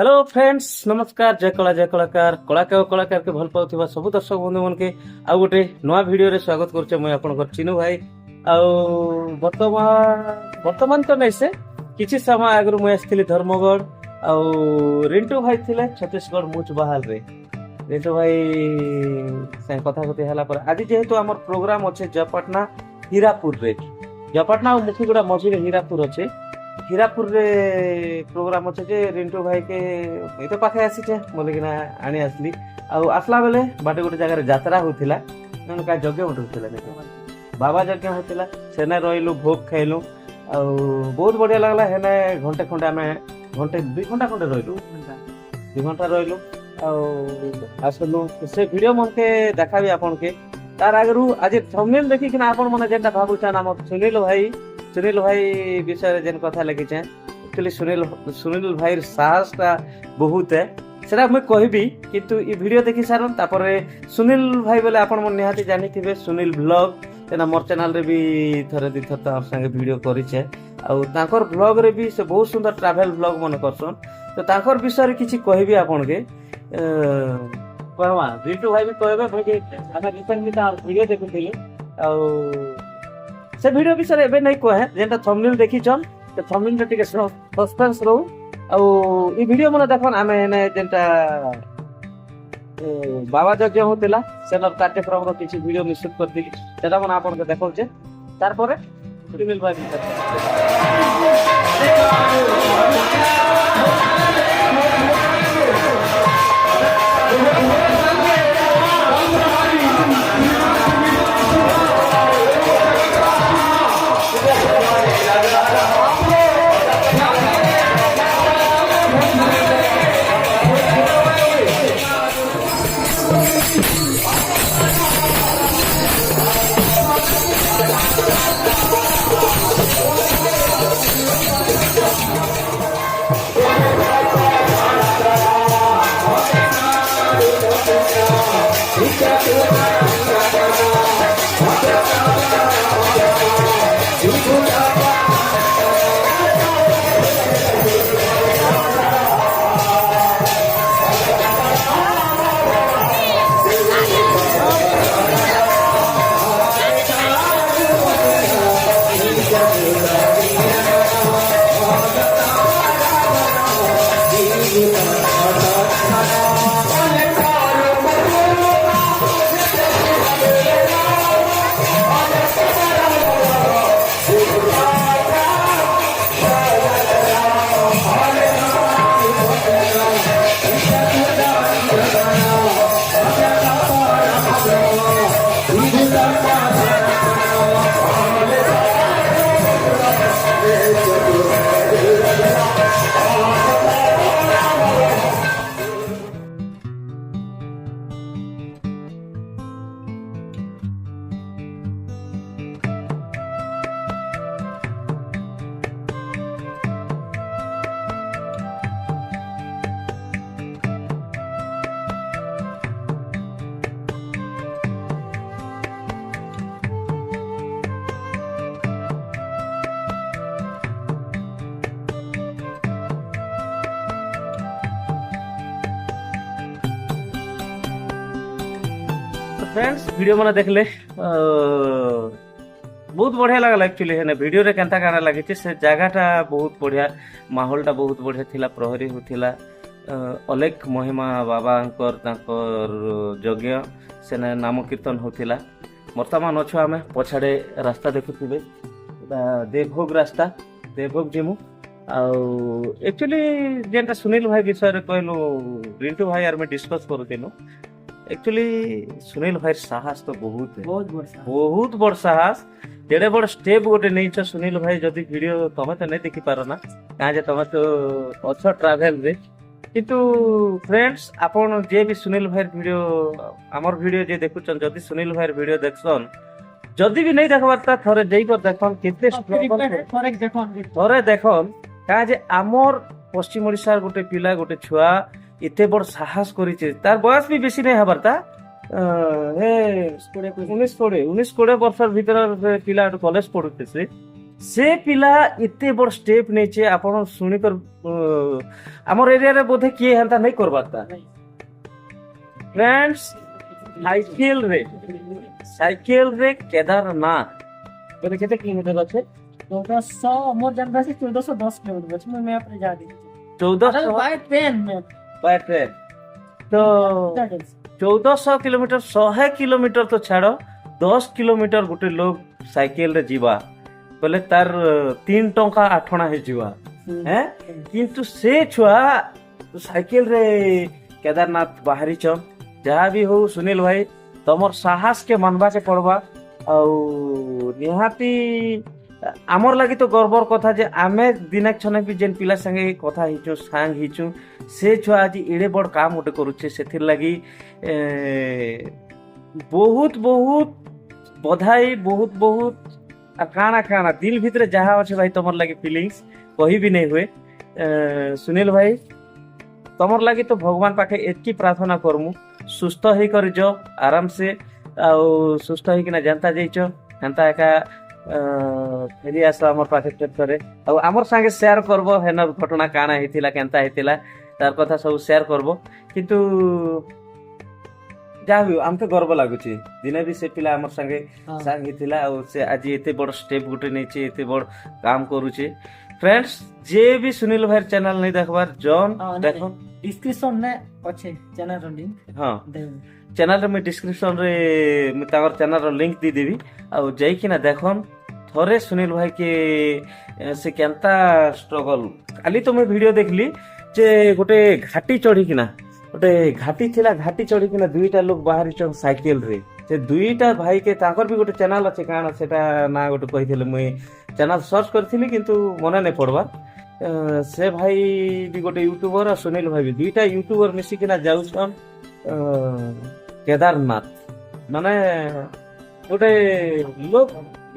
hello friends ନମସ୍କାର ଜୟ କଳା ଜୟ କଳାକାର କଳାକାର ଓ କଳାକାରକେ ଭଲ ପାଉଥିବା ସବୁ ଦର୍ଶକ ବନ୍ଧୁମାନକେ ଆଉ ଗୋଟେ ନୂଆ ଭିଡ଼ିଓରେ ସ୍ୱାଗତ କରୁଛେ ମୁଇଁ ଆପଣଙ୍କର ଚିନୁ ଭାଇ ଆଉ ବର୍ତ୍ତମାନ ବର୍ତ୍ତମାନ ତ ନାଇଁ ସେ କିଛି ସମୟ ଆଗରୁ ମୁଁ ଆସିଥିଲି ଧର୍ମଗଡ଼ ଆଉ ରିଣ୍ଟୁ ଭାଇ ଥିଲେ ଛତିଶଗଡ଼ ମୁଚ୍ ବାହାରରେ ରିଣ୍ଟୁ ଭାଇ ସାଙ୍ଗେ କଥାକଥି ହେଲା ପରେ ଆଜି ଯେହେତୁ ଆମର ପ୍ରୋଗ୍ରାମ ଅଛେ ଜୟପାଟନା ହୀରାପୁରରେ ଜୟପାଟନା ଆଉ ମୁଖିଗୁଡ଼ା ମଝିରେ ହୀରାପୁର ଅଛେ ହୀରାପୁରରେ ପ୍ରୋଗ୍ରାମ୍ ଅଛେ ଯେ ରିଣ୍ଟୁ ଭାଇକେ ମୁଇଁ ତ ପାଖେ ଆସିଛେ ବୋଲିକିନା ଆଣି ଆସିଲି ଆଉ ଆସିଲା ବେଲେ ବାଟେ ଗୋଟେ ଜାଗାରେ ଯାତ୍ରା ହଉଥିଲା ନହେଲେ କାଁ ଯଜ୍ଞ ଗୋଟେ ହଉଥିଲା ବାବା ଯଜ୍ଞ ହଉଥିଲା ସେନେ ରହିଲୁ ଭୋଗ ଖାଇଲୁ ଆଉ ବହୁତ ବଢ଼ିଆ ଲାଗଲା ହେନେ ଘଣ୍ଟେ ଖଣ୍ଡେ ଆମେ ଘଣ୍ଟେ ଦୁଇ ଘଣ୍ଟା ଖଣ୍ଡେ ରହିଲୁ ଦୁଇ ଘଣ୍ଟା ରହିଲୁ ଆଉ ଆସିଲୁ ସେ ଭିଡ଼ିଓ ମନକେ ଦେଖାବି ଆପଣକେ ତାର ଆଗରୁ ଆଜି ଥମ୍ନେଲ୍ ଦେଖିକିନା ଆପଣ ମାନେ ଯେନ୍ଟା ଭାବୁଛନ୍ ଆମର ସୁନୀଲ ଭାଇ সুনীল ভাই বিষয়ে যেন কথা লিখিছে একচুয়ালি সুনীল সুনীল ভাইর সাহসটা বহুত সেটা মুই কহিবি কিন্তু ই ভিডিও দেখি সারন তারপরে সুনীল ভাই বলে আপন নিহাতি জানিথিবে সুনীল ব্লগ କାହିଁକିନା ମୋର ଚ୍ୟାନେଲ୍ରେ ବି ଥରେ ଦୁଇ ଥର ତାଙ୍କର ସାଙ୍ଗେ ଭିଡ଼ିଓ କରିଛେ ଆଉ ତାଙ୍କର ବ୍ଲଗ୍ରେ ବି ସେ ବହୁତ ସୁନ୍ଦର ଟ୍ରାଭେଲ୍ ବ୍ଲଗ୍ ମାନେ କରସନ୍ ତ ତାଙ୍କର ବିଷୟରେ କିଛି କହିବି ଆପଣକେ କହମା ବିଟୁ ଭାଇ ବି କହିବେ ଆମେ ରିସେଣ୍ଟଲି ତାଙ୍କର ଭିଡ଼ିଓ ଦେଖୁଥିଲି ଆଉ ସେ ଭିଡ଼ିଓ ବିଷୟରେ ଏବେ ନାଇଁ କୁହେ ଯେନ୍ଟା ଥମ୍ନିଲ୍ ଦେଖିଛନ୍ ସେ ଥମ୍ନିଲ୍ଟା ଟିକେ ସସ୍ପେନ୍ସ ରହୁ ଆଉ ଇ ଭିଡ଼ିଓ ମାନେ ଦେଖନ୍ ଆମେ ଏନେ ଯେନ୍ଟା ବାବା ଯଜ୍ଞ ହଉଥିଲା ସେନର କାର୍ଯ୍ୟକ୍ରମର କିଛି ଭିଡ଼ିଓ ନିଶ୍ଚିତ କରିଦେଲି ସେଟା ମାନେ ଆପଣଙ୍କୁ ଦେଖଉଛେ ତାରପରେ ଫିଲ୍ମ ଭାଇ ফ্রেন্ডস ভিডিও মানে দেখলে ବହୁତ ବଢ଼ିଆ ଲାଗିଲା ଆକ୍ଚୁଆଲି ହେନେ ଭିଡ଼ିଓରେ କେନ୍ତା କାଣା ଲାଗିଛି ସେ ଜାଗାଟା ବହୁତ ବଢ଼ିଆ ମାହୋଲଟା ବହୁତ ବଢ଼ିଆ ଥିଲା ପ୍ରହରୀ ହେଉଥିଲା ଅଲେଖ ମହିମା ବାବାଙ୍କର ତାଙ୍କର ଯଜ୍ଞ ସେନେ ନାମ କୀର୍ତ୍ତନ ହେଉଥିଲା ବର୍ତ୍ତମାନ ଅଛୁ ଆମେ ପଛାଡ଼େ ରାସ୍ତା ଦେଖୁଥିବେ ଦେବଭୋଗ ରାସ୍ତା ଦେବଭୋଗ ଯିମୁ ଆଉ ଆକ୍ଚୁଆଲି ଯେନ୍ଟା ସୁନୀଲ ଭାଇ ବିଷୟରେ କହିଲୁ ରିଣ୍ଟୁ ଭାଇ ଆର୍ ମୁଇଁ ଡିସ୍କସ୍ କରୁଥିଲୁ একচুয়ালি সুনীল ভাইয়ের সাহস তো বহুত বহুত বড় সাহস साहस বড় স্টেপ গোটে নেইছ সুনীল ভাই যদি ভিডিও छ তো भाई দেখি वीडियो না तो যে देखि তো অছ ট্রাভেল রে কিন্তু ফ্রেন্ডস আপন যে বি সুনীল ভাইর ভিডিও আমার ভিডিও যে দেখুছন যদি সুনীল ভাইর ভিডিও দেখছন যদি বি নাই দেখবার তা থরে যাই কর দেখন কেতে থরে দেখন থরে দেখন কাজ যে আমার পশ্চিম ওড়িশার গোটে পিলা গোটে ছুয়া এতে বড় সাহস করেছে তার বয়স বি বেশি নেই হবার তা উনিশ কোড়ে উনিশ কোড়ে বর্ষার ভিতরে পিলা কলেজ পড়ুতেছে সে পিলা এতে বড় স্টেপ নেইছে আপন শুনিকর আমার এরিয়ারে বোধে কিয়ে হেন্তা নেই করবার তা ফ্রেন্ডস সাইকেল রে সাইকেল রে কেদার না বলে কেটে কিলোমিটার আছে চৌদশো মোর জানা আছে চৌদশো দশ কিলোমিটার আছে আমি আপনি জানি চৌদশো বাই ট্রেন ବାଏ ଟ୍ରେନ୍ ତ ଚଉଦଶହ କିଲୋମିଟର ଶହେ କିଲୋମିଟର ତ ଛାଡ଼ ଦଶ କିଲୋମିଟର ଗୋଟେ ଲୋକ ସାଇକେଲରେ ଯିବା ବୋଲେ ତାର ତିନି ଟଙ୍କା ଆଠଣା ହେଇଯିବା ହେଁ କିନ୍ତୁ ସେ ଛୁଆ ସାଇକେଲରେ କେଦାରନାଥ ବାହାରିଛନ୍ ଯାହା ବି ହଉ ସୁନୀଲ ଭାଇ ତମର ସାହସକେ ମାନବାକେ ପଡ଼ବା ଆଉ ନିହାତି আমার লাগি তো গর্বর কথা যে ଆମେ ଦିନାକ বি ଯେନ୍ ପିଲା ସାଙ୍ଗେ କଥା ହେଇଛୁ সাং ହେଇଛୁ ସେ ଛୁଆ ଆଜି ଏଡ଼େ বড় কাম ଗୋଟେ କରୁଛେ ସେଥିର୍ଲାଗି লাগি ବହୁତ ବଧାଇ বধাই বহুত বহুত কানা কানা দিল ভিতরে যাহা আছে ভাই তোমার লাগে ফিলিংস কহিবি নেই হুয়ে সুনীল ভাই তোমার লাগি তো ভগবান পাখে এতকি প্রার্থনা করমু সুস্থ হই করে যাও আরামসে ଆଉ ସୁସ୍ଥ ହେଇକିନା ଯେନ୍ତା ଯାଇଛ ହେନ୍ତା ଏକା ଫେରି ଆସ ଆମର ପାଖେ ଟ୍ରାକ୍ଟରରେ ଆଉ ଆମର ସାଙ୍ଗେ ସେୟାର କରବ ହେନ ଘଟଣା କାଣା ହେଇଥିଲା କେନ୍ତା ହେଇଥିଲା ତାର କଥା ସବୁ ସେୟାର କରବ କିନ୍ତୁ ଯାହା ବି ଆମକୁ ଗର୍ବ ଲାଗୁଛି ଦିନେ ବି ସେ ପିଲା ଆମର ସାଙ୍ଗେ ସାଙ୍ଗ ହେଇଥିଲା ଆଉ ସେ ଆଜି ଏତେ ବଡ଼ ଷ୍ଟେପ୍ ଗୋଟେ ନେଇଛି ଏତେ ବଡ଼ କାମ କରୁଛି ଫ୍ରେଣ୍ଡସ୍ ଯିଏ ବି ସୁନୀଲ ଭାଇ ଚ୍ୟାନେଲ ନେଇ ଦେଖବାର ଜନ୍ ଦେଖ ଡିସ୍କ୍ରିପସନରେ ଅଛି ଚ୍ୟାନେଲର ଲିଙ୍କ ହଁ ଚ୍ୟାନେଲରେ ମୁଇଁ ଡିସ୍କ୍ରିପସନରେ ମୁଇଁ ତାଙ୍କର ଚ୍ୟାନେଲର ଲିଙ୍କ ଦେଇଦେବି ଆଉ ଯାଇକିନା ଦେଖନ୍ ଥରେ ସୁନୀଲ ଭାଇକେ ସେ କେନ୍ତା ଷ୍ଟ୍ରଗଲ୍ କାଲି ତ ମୁଇଁ ଭିଡ଼ିଓ ଦେଖିଲି ଯେ ଗୋଟେ ଘାଟି ଚଢ଼ିକିନା ଗୋଟେ ଘାଟି ଥିଲା ଘାଟି ଚଢ଼ିକିନା ଦୁଇଟା ଲୋକ ବାହାରିଛନ୍ ସାଇକେଲରେ ସେ ଦୁଇଟା ଭାଇକେ ତାଙ୍କର ବି ଗୋଟେ ଚ୍ୟାନେଲ ଅଛି କାଣା ସେଟା ନା ଗୋଟେ କହିଥିଲେ ମୁଇଁ ଚ୍ୟାନେଲ ସର୍ଚ୍ଚ କରିଥିଲି କିନ୍ତୁ ମନେ ନାଇଁ ପଡ଼ବା ସେ ଭାଇ ବି ଗୋଟେ ୟୁଟ୍ୟୁବର ଆଉ ସୁନୀଲ ଭାଇ ବି ଦୁଇଟା ୟୁଟ୍ୟୁବର ମିଶିକିନା ଯାଉଛନ୍ କେଦାରନାଥ ମାନେ ଗୋଟେ ଲୋକ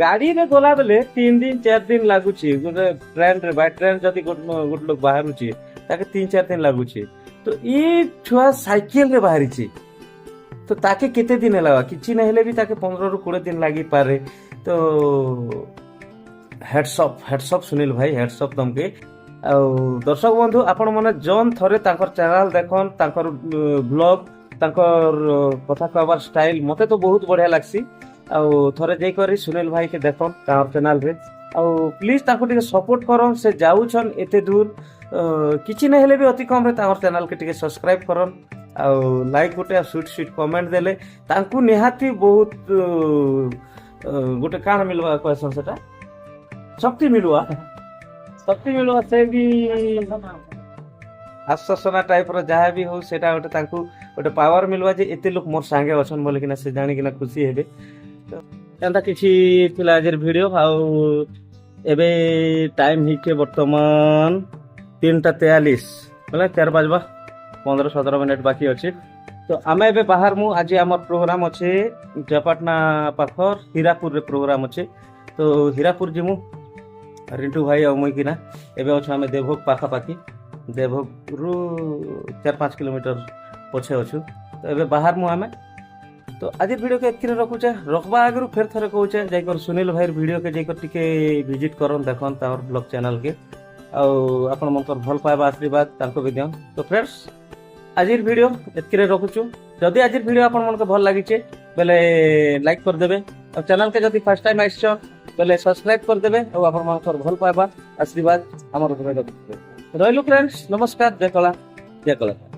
ଗାଡ଼ିରେ ଗଲାବେଳେ ତିନି ଦିନ ଚାରି ଦିନ ଲାଗୁଛି ଗୋଟେ ଟ୍ରେନ୍ରେ ବାଇ ଟ୍ରେନ୍ ଯଦି ଗୋଟେ ଲୋକ ବାହାରୁଛି ତାକେ ତିନି ଚାରି ଦିନ ଲାଗୁଛି ତ ଏ ଛୁଆ ସାଇକେଲରେ ବାହାରିଛି ତ ତାକେ କେତେ ଦିନ ହେଲା କିଛି ନାହିଁ ହେଲେ ବି ତାକେ ପନ୍ଦରରୁ କୋଡ଼ିଏ ଦିନ ଲାଗିପାରେ ତ ହ୍ୟାଟ୍ସଅପ୍ ହ୍ୟାଟ୍ସଅପ୍ ସୁନୀଲ ଭାଇ ହ୍ୟାଟ୍ସଅପ୍ ତମକେ ଆଉ ଦର୍ଶକ ବନ୍ଧୁ ଆପଣମାନେ ଜନ୍ ଥରେ ତାଙ୍କର ଚ୍ୟାନେଲ୍ ଦେଖନ୍ ତାଙ୍କର ବ୍ଲଗ୍ ତାଙ୍କର କଥା କହିବାର ଷ୍ଟାଇଲ୍ ମୋତେ ତ ବହୁତ ବଢ଼ିଆ ଲାଗ୍ସି ଆଉ ଥରେ ଯାଇକରି ସୁନୀଲ ଭାଇକେ ଦେଖନ୍ ତାଙ୍କର ଚ୍ୟାନେଲ୍ରେ ଆଉ ପ୍ଲିଜ୍ ତାଙ୍କୁ ଟିକେ ସପୋର୍ଟ କରନ୍ ସେ ଯାଉଛନ୍ ଏତେ ଦୂର କିଛି ନ ହେଲେ ବି ଅତି କମ୍ରେ ତାଙ୍କର ଚ୍ୟାନେଲ୍କେ ଟିକେ ସବସ୍କ୍ରାଇବ୍ କରନ୍ ଆଉ ଲାଇକ୍ ଗୋଟେ ଆଉ ସୁଇଟ୍ ସୁଇଟ୍ କମେଣ୍ଟ ଦେଲେ ତାଙ୍କୁ ନିହାତି ବହୁତ ଗୋଟେ କାଣା ମିଲ୍ବା କହେସନ୍ ସେଟା ଶକ୍ତି ମିଲ୍ବା ଶକ୍ତି ମିଳିବ ସେ ବି ଆଶ୍ୱାସନା ଟାଇପ୍ର ଯାହା ବି ହଉ ସେଇଟା ଗୋଟେ ତାଙ୍କୁ ଗୋଟେ ପାୱାର ମିଳିବ ଯେ ଏତେ ଲୋକ ମୋର ସାଙ୍ଗେ ଅଛନ୍ ବୋଲିକିନା ସେ ଜାଣିକିନା ଖୁସି ହେବେ ଏନ୍ତା କିଛି ଥିଲା ଆଜିର ଭିଡ଼ିଓ ଆଉ ଏବେ ଟାଇମ୍ ହେଇଛେ ବର୍ତ୍ତମାନ ତିନିଟା ତେୟାଳିଶ ବୋଲେ ଚାରି ବାଜବା ପନ୍ଦର ସତର ମିନିଟ୍ ବାକି ଅଛି ତ ଆମେ ଏବେ ବାହାରମୁ ଆଜି ଆମର ପ୍ରୋଗ୍ରାମ୍ ଅଛେ ଜୟପାଟନା ପାଖର ହୀରାପୁରରେ ପ୍ରୋଗ୍ରାମ୍ ଅଛେ ତ ହୀରାପୁର ଯିମୁ ରିଣ୍ଟୁ ଭାଇ ଆଉ ମୁଇଁକିନା ଏବେ ଅଛୁ ଆମେ ଦେବଭୋଗ ପାଖାପାଖି ଦେବଭୋଗରୁ ଚାରି ପାଞ୍ଚ କିଲୋମିଟର ପଛେ ଅଛୁ ତ ଏବେ ବାହାରମୁ ଆମେ ତ ଆଜି ଭିଡ଼ିଓକେ ଏତ୍କିରେ ରଖୁଛେ ରଖ୍ବା ଆଗରୁ ଫେର୍ ଥରେ କହୁଛେ ଯାଇକରି ସୁନୀଲ ଭାଇର ଭିଡ଼ିଓକେ ଯାଇକରି ଟିକେ ଭିଜିଟ୍ କରନ୍ ଦେଖନ୍ ତାଙ୍କର ବ୍ଲଗ୍ ଚ୍ୟାନେଲ୍କେ ଆଉ ଆପଣମାନଙ୍କର ଭଲ ପାଇବା ଆଶୀର୍ବାଦ ତାଙ୍କୁ ବି ଦିଅନ୍ ତ ଫ୍ରେଣ୍ଡସ୍ আজির ଭିଡ଼ିଓ ଏତିକିରେ রাখুছু ଯଦି আজির ଭିଡ଼ିଓ আপনার ভাল ଲାଗିଛେ বেলে ଲାଇକ୍ କରିଦେବେ ଆଉ ଚ୍ୟାନେଲ୍କେ ଯଦି যদি ଟାଇମ୍ ଆସିଛ বেলে ସବସ୍କ୍ରାଇବ୍ କରିଦେବେ ଆଉ ଆପଣମାନଙ୍କର ଭଲ ପାଇବା ଆଶୀର୍ବାଦ ଆମର ଉପରେ ରଖିବେ ରହିଲୁ ଫ୍ରେଣ୍ଡସ୍ ନମସ୍କାର ଜୟ କଳା ଜୟ କଳା